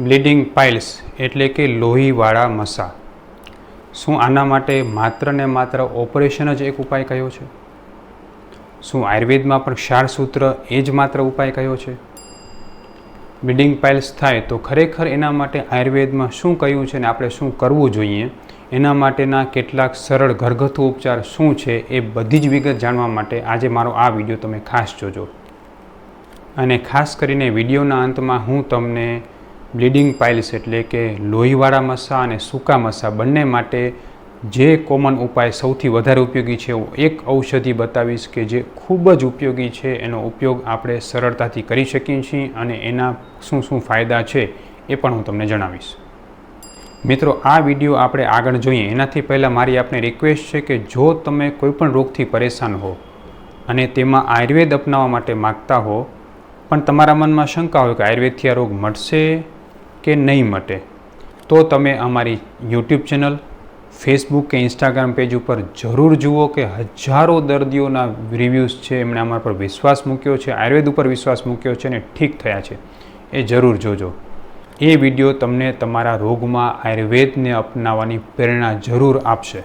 Bleeding piles એટલે કે લોહીવાળા મસા. શું આના માટે માત્ર ને માત્ર ઓપરેશન જ એક ઉપાય કયો છે? શું આયુર્વેદમાં પણ ક્ષારસૂત્ર એ જ માત્ર ઉપાય કયો છે? બ્લીડિંગ પાઇલ્સ થાય તો ખરેખર એના માટે આયુર્વેદમાં શું કહ્યું છે ને આપણે શું કરવું જોઈએ? એના માટેના કેટલાક સરળ ઘરગથ્થુ ઉપચાર શું છે એ બધી જ વિગત જાણવા માટે આજે મારો આ વીડિયો તમે ખાસ જોજો. અને ખાસ કરીને વિડીયોના અંતમાં હું તમને બ્લીડિંગ પાઇલ્સ એટલે કે લોહીવાળા મસા અને સૂકા મસા બંને માટે જે કોમન ઉપાય સૌથી વધારે ઉપયોગી છે હું એક ઔષધિ બતાવીશ કે જે ખૂબ જ ઉપયોગી છે, એનો ઉપયોગ આપણે સરળતાથી કરી શકીએ છીએ અને એના શું શું ફાયદા છે એ પણ હું તમને જણાવીશ. મિત્રો, આ વીડિયો આપણે આગળ જોઈએ. એનાથી પહેલાં મારી આપને રિક્વેસ્ટ છે કે જો તમે કોઈપણ રોગથી પરેશાન હો અને તેમાં આયુર્વેદ અપનાવવા માટે માગતા હો, પણ તમારા મનમાં શંકા હોય કે આયુર્વેદથી આ રોગ મટશે કે નહીં મટે, તો તમે અમારી યુટ્યુબ ચેનલ ફેસબુક કે ઇન્સ્ટાગ્રામ પેજ ઉપર જરૂર જુઓ કે હજારો દર્દીઓના રિવ્યૂઝ છે, એમણે અમારા પર વિશ્વાસ મૂક્યો છે, આયુર્વેદ ઉપર વિશ્વાસ મૂક્યો છે અને ઠીક થયા છે. એ જરૂર જોજો. એ વીડિયો તમને તમારા રોગમાં આયુર્વેદને અપનાવવાની પ્રેરણા જરૂર આપશે.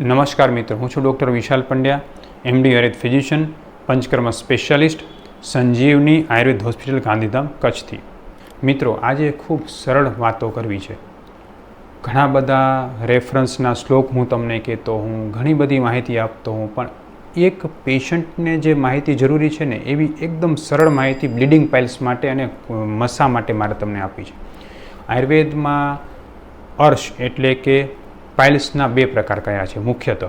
નમસ્કાર મિત્રો, હું છું doctor Vishal Pandya MD Ayurveda physician Panchakarma specialist Sanjeevani Ayurveda hospital Gandhidham, કચ્છથી. મિત્રો, આજે ખૂબ સરળ વાતો કરવી છે. ઘણા બધા રેફરન્સના શ્લોક હું તમને કહેતો હું, ઘણી બધી માહિતી આપતો હું, પણ એક પેશન્ટને જે માહિતી જરૂરી છે ને, એવી એકદમ સરળ માહિતી બ્લીડિંગ પાઇલ્સ માટે અને મસા માટે મારે તમને આપી છે. આયુર્વેદમાં અર્શ એટલે કે પાઇલ્સના બે પ્રકાર કયા છે, મુખ્યતઃ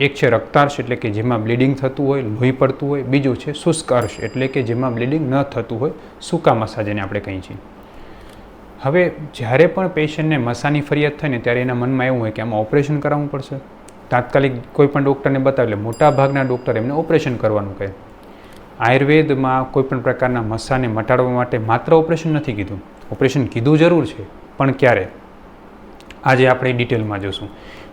એક છે રક્તાર્શ એટલે કે જેમાં બ્લીડિંગ થતું હોય, લોહી પડતું હોય, બીજું છે શુષ્કર્શ એટલે કે જેમાં બ્લીડિંગ ન થતું હોય, સૂકા મસા જેને આપણે કહીએ છીએ. હવે જ્યારે પણ પેશન્ટને મસાની ફરિયાદ થાય ને ત્યારે એના મનમાં એવું હોય કે આમાં ઓપરેશન કરાવવું પડશે. તાત્કાલિક કોઈ પણ ડૉક્ટરને બતાવે, એટલે મોટાભાગના ડૉક્ટર એમને ઓપરેશન કરવાનું કહે. આયુર્વેદમાં કોઈપણ પ્રકારના મસાને મટાડવા માટે માત્ર ઓપરેશન નથી કીધું. ઓપરેશન કીધું જરૂર છે, પણ ક્યારે? આજે આપણે ડિટેલમાં જોશું.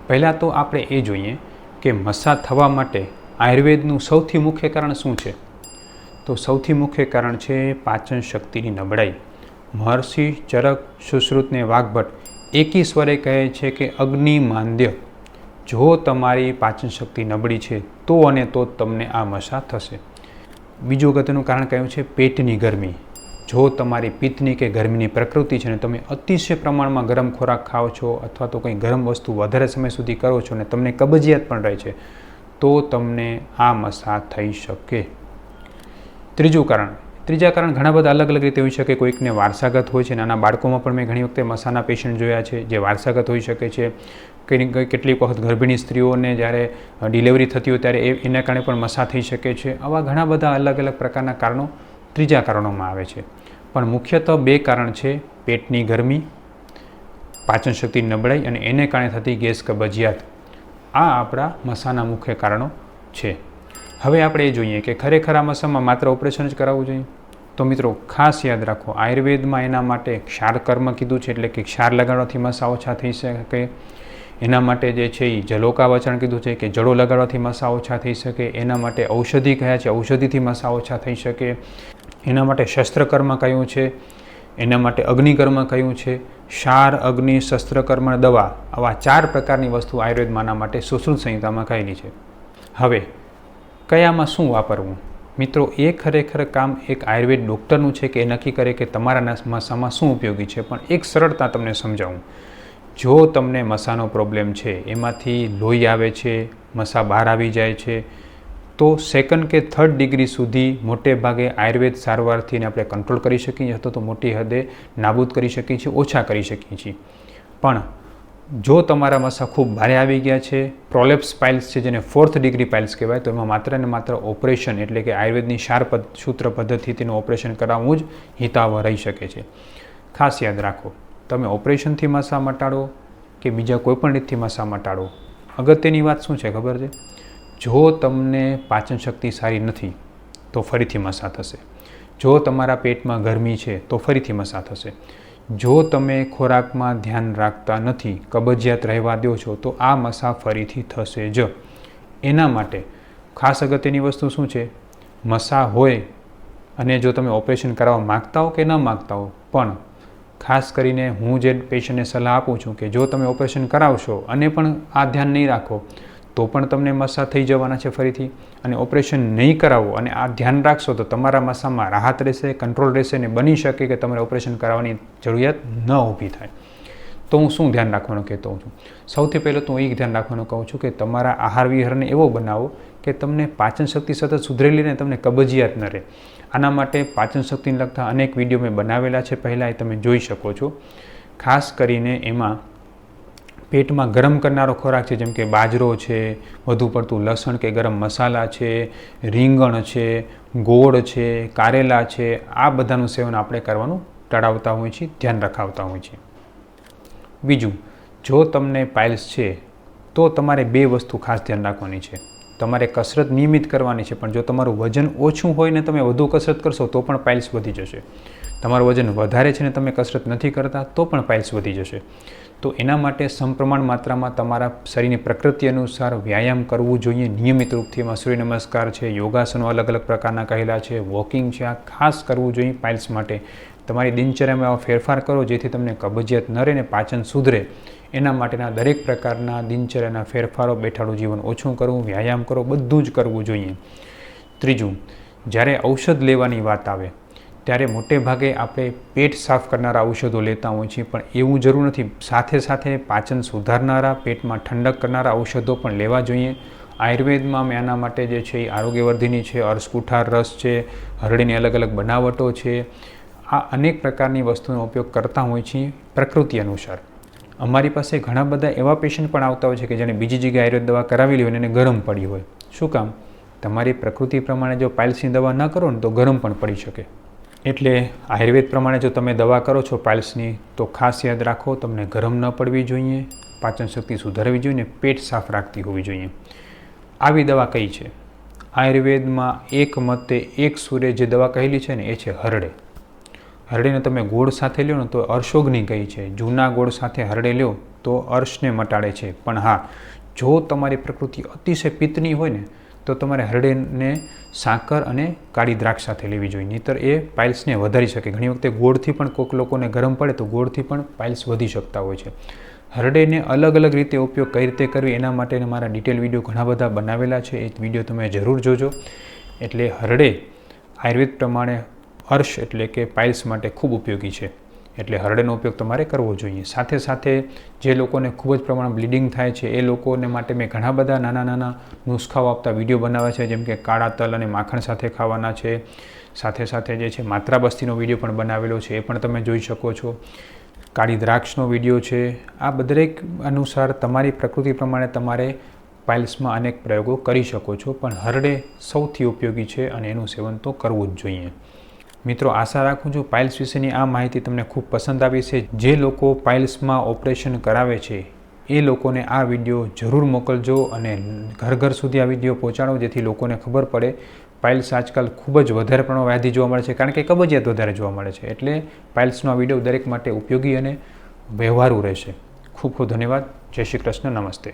પહેલાં તો આપણે એ જોઈએ કે મસા થવા માટે આયુર્વેદનું સૌથી મુખ્ય કારણ શું છે? તો સૌથી મુખ્ય કારણ છે પાચન શક્તિની નબળાઈ. મહર્ષિ ચરક સુશ્રુતને વાઘભટ્ટ એકી સ્વરે કહે છે કે અગ્નિ માંદ્ય. જો તમારી પાચન શક્તિ નબળી છે, તો અને તો તમને આ મસા થશે. બીજું અગત્યનું કારણ કયું છે? પેટની ગરમી. જો તમારી પિત્તની કે ગરમીની પ્રકૃતિ છે ને તમે અતિશય પ્રમાણમાં ગરમ ખોરાક ખાઓ છો અથવા તો કંઈ ગરમ વસ્તુ વધારે સમય સુધી કરો છો ને તમને કબજિયાત પણ રહે છે, તો તમને આ મસા થઈ શકે. ત્રીજું કારણ, ત્રીજા કારણ ઘણા બધા અલગ અલગ રીતે હોઈ શકે કોઈકને વારસાગત હોય છે. નાના બાળકોમાં પણ મેં ઘણી વખતે મસાના પેશન્ટ જોયા છે જે વારસાગત હોઈ શકે છે. કંઈ કેટલીક વખત ગર્ભિણી સ્ત્રીઓને જ્યારે ડિલિવરી થતી હોય ત્યારે એ એના કારણે પણ મસા થઈ શકે છે. આવા ઘણા બધા અલગ અલગ પ્રકારના કારણો ત્રીજા કારણોમાં આવે છે. પણ મુખ્યત્વે બે કારણ છે, પેટની ગરમી પાચન શક્તિ નબળાઈ અને એને કારણે થતી ગેસ કબજિયાત. આ આપણા મસાના મુખ્ય કારણો છે. હવે આપણે એ જોઈએ કે ખરેખર આ મસામાં માત્ર ઓપરેશન જ કરાવવું જોઈએ? તો મિત્રો, ખાસ યાદ રાખો, આયુર્વેદમાં એના માટે ક્ષાર કર્મ કીધું છે એટલે કે ક્ષાર લગાડવાથી મસા ઓછા થઈ શકે. એના માટે જે છે એ જલોકા વચન કીધું છે કે જડો લગાડવાથી મસા ઓછા થઈ શકે. એના માટે ઔષધિ કયા છે, ઔષધિથી મસા ઓછા થઈ શકે. એના માટે શસ્ત્રકર્મ કયું છે? એના માટે અગ્નિકર્મ કયું છે? ક્ષાર, અગ્નિ, શસ્ત્રકર્મ દવા આવા ચાર પ્રકારની વસ્તુ આયુર્વેદમાંના માટે સુશ્રુત સંહિતામાં કહેલી છે. હવે, કયામાં શું વાપરવું? મિત્રો, એ ખરેખર કામ એક આયુર્વેદ ડૉક્ટરનું છે કે એ નક્કી કરે કે તમારા મસામાં શું ઉપયોગી છે, પણ એક સરળતા તમને સમજાવું. જો તમને મસાનો પ્રોબ્લેમ છે, એમાંથી લોહી આવે છે, મસા બહાર આવી જાય છે તો સેકન્ડ કે થર્ડ ડિગ્રી સુધી મોટે ભાગે આયુર્વેદ સારવારથી આપણે કંટ્રોલ કરી શકીએ અથવા તો મોટી હદે નાબૂદ કરી શકીએ છીએ, ઓછા કરી શકીએ છીએ. પણ જો તમારા મસા ખૂબ ભારે આવી ગયા છે પ્રોલેપ્સ પાઇલ્સ છે જેને ફોર્થ ડિગ્રી પાઇલ્સ કહેવાય, તો એમાં માત્ર ને માત્ર ઓપરેશન એટલે કે આયુર્વેદની શાર સૂત્ર પદ્ધતિ તેનું ઓપરેશન કરાવવું જ હિતાવહ રહી શકે છે. ખાસ યાદ રાખો, તમે ઓપરેશનથી મસા મટાડો કે બીજા કોઈપણ રીતથી મસા મટાડો? અગત્યની વાત શું છે ખબર છે? જો તમને પાચન શક્તિ સારી નથી, તો ફરીથી મસા થશે. જો તમારા પેટમાં ગરમી છે, તો ફરીથી મસા થશે. જો તમે ખોરાકમાં ધ્યાન રાખતા નથી, કબજિયાત રહેવા દો છો, તો આ મસા ફરીથી થશે જ. એના માટે ખાસ અગત્યની વસ્તુ શું છે? મસા હોય અને જો તમે ઓપરેશન કરાવવા માગતા હો કે ન માગતા હો, પણ ખાસ કરીને હું જે પેશન્ટને સલાહ આપું છું કે જો તમે ઓપરેશન કરાવશો અને પણ આ ધ્યાન નહીં રાખો તો પણ તમને મસા થઈ જવાના છે ફરીથી. અને ઓપરેશન નહીં કરાવો અને આ ધ્યાન રાખશો તો તમારા મસામાં રાહત રહેશે, કંટ્રોલ રહેશે ને બની શકે કે તમારે ઓપરેશન કરાવવાની જરૂરિયાત ન ઊભી થાય. તો હું શું ધ્યાન રાખવાનું કહેતો છું? સૌથી પહેલાં તો હું એ ધ્યાન રાખવાનું કહું છું કે તમારા આહાર વિહારને એવો બનાવો કે તમને પાચન શક્તિ સતત સુધરેલી ને તમને કબજિયાત ન રહે. આના માટે પાચન શક્તિને લગતા અનેક વીડિયો મેં બનાવેલા છે. પહેલાં એ તમે જોઈ શકો છો. ખાસ કરીને એમાં પેટમાં ગરમ કરનારો ખોરાક છે, જેમ કે બાજરો છે, વધુ પડતું લસણ કે ગરમ મસાલા છે, રીંગણ છે, ગોળ છે, કારેલા છે, આ બધાનું સેવન આપણે કરવાનું ટાળાવતા હોઈએ છીએ, ધ્યાન રખાવતા હોઈએ છીએ. બીજું, જો તમને પાઇલ્સ છે, તો તમારે બે વસ્તુ ખાસ ધ્યાન રાખવાની છે. તમારે કસરત નિયમિત કરવાની છે, પણ જો તમારું વજન ઓછું હોય ને તમે વધુ કસરત કરશો, તો પણ પાઇલ્સ વધી જશે. તમારું વજન વધારે છે ને તમે કસરત નથી કરતા, તો પણ પાઇલ્સ વધી જશે. તો એના માટે સમપ્રમાણ માત્રામાં તમારા શરીરની પ્રકૃતિ અનુસાર વ્યાયામ કરવું જોઈએ. નિયમિત રૂપથી એમાં સૂર્ય નમસ્કાર છે, યોગાસનો અલગ અલગ પ્રકારના કહેલા છે, વોકિંગ છે, આ ખાસ કરવું જોઈએ પાઇલ્સ માટે. તમારી દિનચર્યામાં આવા ફેરફાર કરો જેથી તમને કબજિયાત ન રહે ને પાચન સુધરે. એના માટેના દરેક પ્રકારના દિનચર્યાના ફેરફારો, બેઠાડું જીવન ઓછું કરવું, વ્યાયામ કરો, બધું જ કરવું જોઈએ. ત્રીજું, જ્યારે ઔષધ લેવાની વાત આવે ત્યારે મોટે ભાગે આપણે પેટ સાફ કરનારા ઔષધો લેતા હોઈએ છીએ, પણ એવું જરૂર નથી. સાથે સાથે પાચન સુધારનારા, પેટમાં ઠંડક કરનારા ઔષધો પણ લેવા જોઈએ. આયુર્વેદમાં મેં આના માટે જે છે એ આરોગ્યવર્ધિની છે અર્શકુઠાર રસ છે, હરડીની અલગ અલગ બનાવટો છે. આ અનેક પ્રકારની વસ્તુનો ઉપયોગ કરતા હોઈએ છીએ પ્રકૃતિ અનુસાર. અમારી પાસે ઘણા બધા એવા પેશન્ટ પણ આવતા હોય છે કે જેને બીજી જગ્યાએ આયુર્વેદ દવા કરાવેલી હોય અને ગરમ પડી હોય. શું કામ? તમારી પ્રકૃતિ પ્રમાણે જો પાયલ્સની દવા ન કરો ને તો ગરમ પણ પડી શકે. એટલે આયુર્વેદ પ્રમાણે જો તમે દવા કરો છો પાઇલ્સની, તો ખાસ યાદ રાખો, તમને ગરમ ન પડવી જોઈએ, પાચન શક્તિ સુધારવી જોઈએ પેટ સાફ રાખતી હોવી જોઈએ. આવી દવા કઈ છે? આયુર્વેદમાં એક મતે એક સૂર્ય જે દવા કહેલી છે ને, એ છે હરડે. હરડેને તમે ગોળ સાથે લ્યો ને, તો અર્શોગ્નિ કહી છે? જૂના ગોળ સાથે હરડે લ્યો, તો અર્શને મટાડે છે. પણ હા, જો તમારી પ્રકૃતિ અતિશય પિત્તની હોય ને તો તમારે હરડેને સાકર અને કાળી દ્રાક્ષ સાથે લેવી જોઈએ. નહીતર એ પાઇલ્સને વધારી શકે. ઘણી વખતે ગોળથી પણ કોઈક લોકોને ગરમ પડે તો ગોળથી પણ પાઇલ્સ વધી શકતા હોય છે. હરડેને અલગ અલગ રીતે ઉપયોગ કઈ રીતે કરવી એના માટે મારા ડિટેલ વીડિયો ઘણા બધા બનાવેલા છે. એ વીડિયો તમે જરૂર જોજો. એટલે હરડે આયુર્વેદ પ્રમાણે હર્ષ એટલે કે પાઇલ્સ માટે ખૂબ ઉપયોગી છે. એટલે હરડેનો ઉપયોગ તમારે કરવો જોઈએ. સાથે સાથે જે લોકોને ખૂબ જ પ્રમાણમાં બ્લીડિંગ થાય છે, એ લોકોને માટે મેં ઘણા બધા નાના નાના નુસ્ખાઓ આપતા વીડિયો બનાવ્યા છે, જેમ કે કાળા તલ અને માખણ સાથે ખાવાના છે. સાથે સાથે જે છે માત્રા બસ્તીનો વીડિયો પણ બનાવેલો છે, એ પણ તમે જોઈ શકો છો. કાળી દ્રાક્ષનો વીડિયો છે. આ દરેક અનુસાર તમારી પ્રકૃતિ પ્રમાણે તમારે પાઇલ્સમાં અનેક પ્રયોગો કરી શકો છો, પણ હરડે સૌથી ઉપયોગી છે અને એનું સેવન તો કરવું જ જોઈએ. મિત્રો, આશા રાખું છું પાઇલ્સ વિશેની આ માહિતી તમને ખૂબ પસંદ આવી છે જે લોકો પાઇલ્સમાં ઓપરેશન કરાવે છે, એ લોકોને આ વીડિયો જરૂર મોકલજો અને ઘર ઘર સુધી આ વીડિયો પહોંચાડો, જેથી લોકોને ખબર પડે. પાઇલ્સ આજકાલ ખૂબ જ વધારે પ્રમાણમાં વ્યાધી જોવા મળે છે, કારણ કે કબજિયાત વધારે જોવા મળે છે. એટલે પાઇલ્સનો આ વીડિયો દરેક માટે ઉપયોગી અને વ્યવહારુ રહેશે. ખૂબ ખૂબ ધન્યવાદ. જય શ્રી કૃષ્ણ. નમસ્તે.